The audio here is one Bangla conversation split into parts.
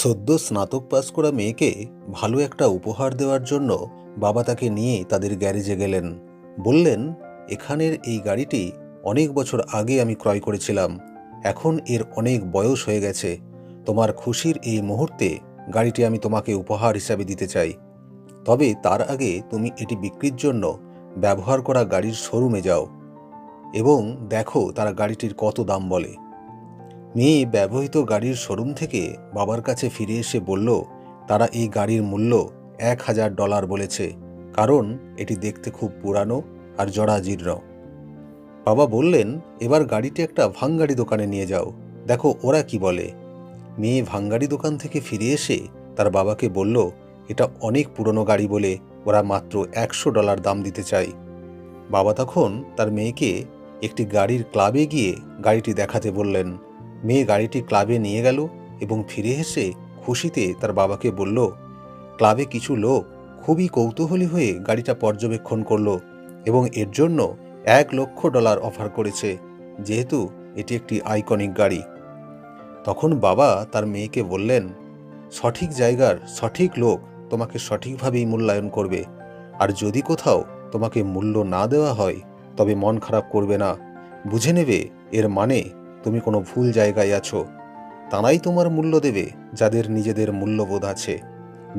সদ্য স্নাতক পাস করা মেয়েকে ভালো একটা উপহার দেওয়ার জন্য বাবা তাকে নিয়ে তাদের গ্যারেজে গেলেন। বললেন, এখানের এই গাড়িটি অনেক বছর আগে আমি ক্রয় করেছিলাম। এখন এর অনেক বয়স হয়ে গেছে। তোমার খুশির এই মুহূর্তে গাড়িটি আমি তোমাকে উপহার হিসাবে দিতে চাই। তবে তার আগে তুমি এটি বিক্রির জন্য ব্যবহার করা গাড়ির শোরুমে যাও এবং দেখো তারা গাড়িটির কত দাম বলে। মেয়ে ব্যবহৃত গাড়ির শোরুম থেকে বাবার কাছে ফিরে এসে বলল, তারা এই গাড়ির মূল্য এক হাজার ডলার বলেছে, কারণ এটি দেখতে খুব পুরানো আর জরাজীর্ণ বাবা বললেন, এবার গাড়িটি একটা ভাঙ্গাড়ি দোকানে নিয়ে যাও। দেখো ওরা কি বলে। মেয়ে ভাঙ্গাড়ি দোকান থেকে ফিরে এসে তার বাবাকে বলল, এটা অনেক পুরনো গাড়ি বলে ওরা মাত্র একশো ডলার দাম দিতে চায়। বাবা তখন তার মেয়েকে একটি গাড়ির ক্লাবে গিয়ে গাড়িটি দেখাতে বললেন মেয়ে গাড়িটি ক্লাবে নিয়ে গেল এবং ফিরে এসে খুশিতে তার বাবাকে বলল, ক্লাবে কিছু লোক খুবই কৌতূহলী হয়ে গাড়িটা পর্যবেক্ষণ করল এবং এর জন্য এক লক্ষ ডলার অফার করেছে, যেহেতু এটি একটি আইকনিক গাড়ি। তখন বাবা তার মেয়েকে বললেন, সঠিক জায়গার সঠিক লোক তোমাকে সঠিকভাবেই মূল্যায়ন করবে, আর যদি কোথাও তোমাকে মূল্য না দেওয়া হয় তবে মন খারাপ করবে না। বুঝে নেবে এর মানে তুমি কোনো ভুল জায়গায় আছো, তারাই তোমার মূল্য দেবে, যাদের নিজেদের মূল্যবোধ আছে।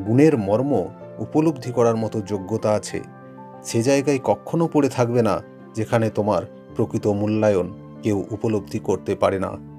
গুণের মর্ম উপলব্ধি করার মতো যোগ্যতা আছে। সে জায়গায় কখনো পড়ে থাকবে না, যেখানে তোমার প্রকৃত মূল্যায়ন কেউ উপলব্ধি করতে পারে না।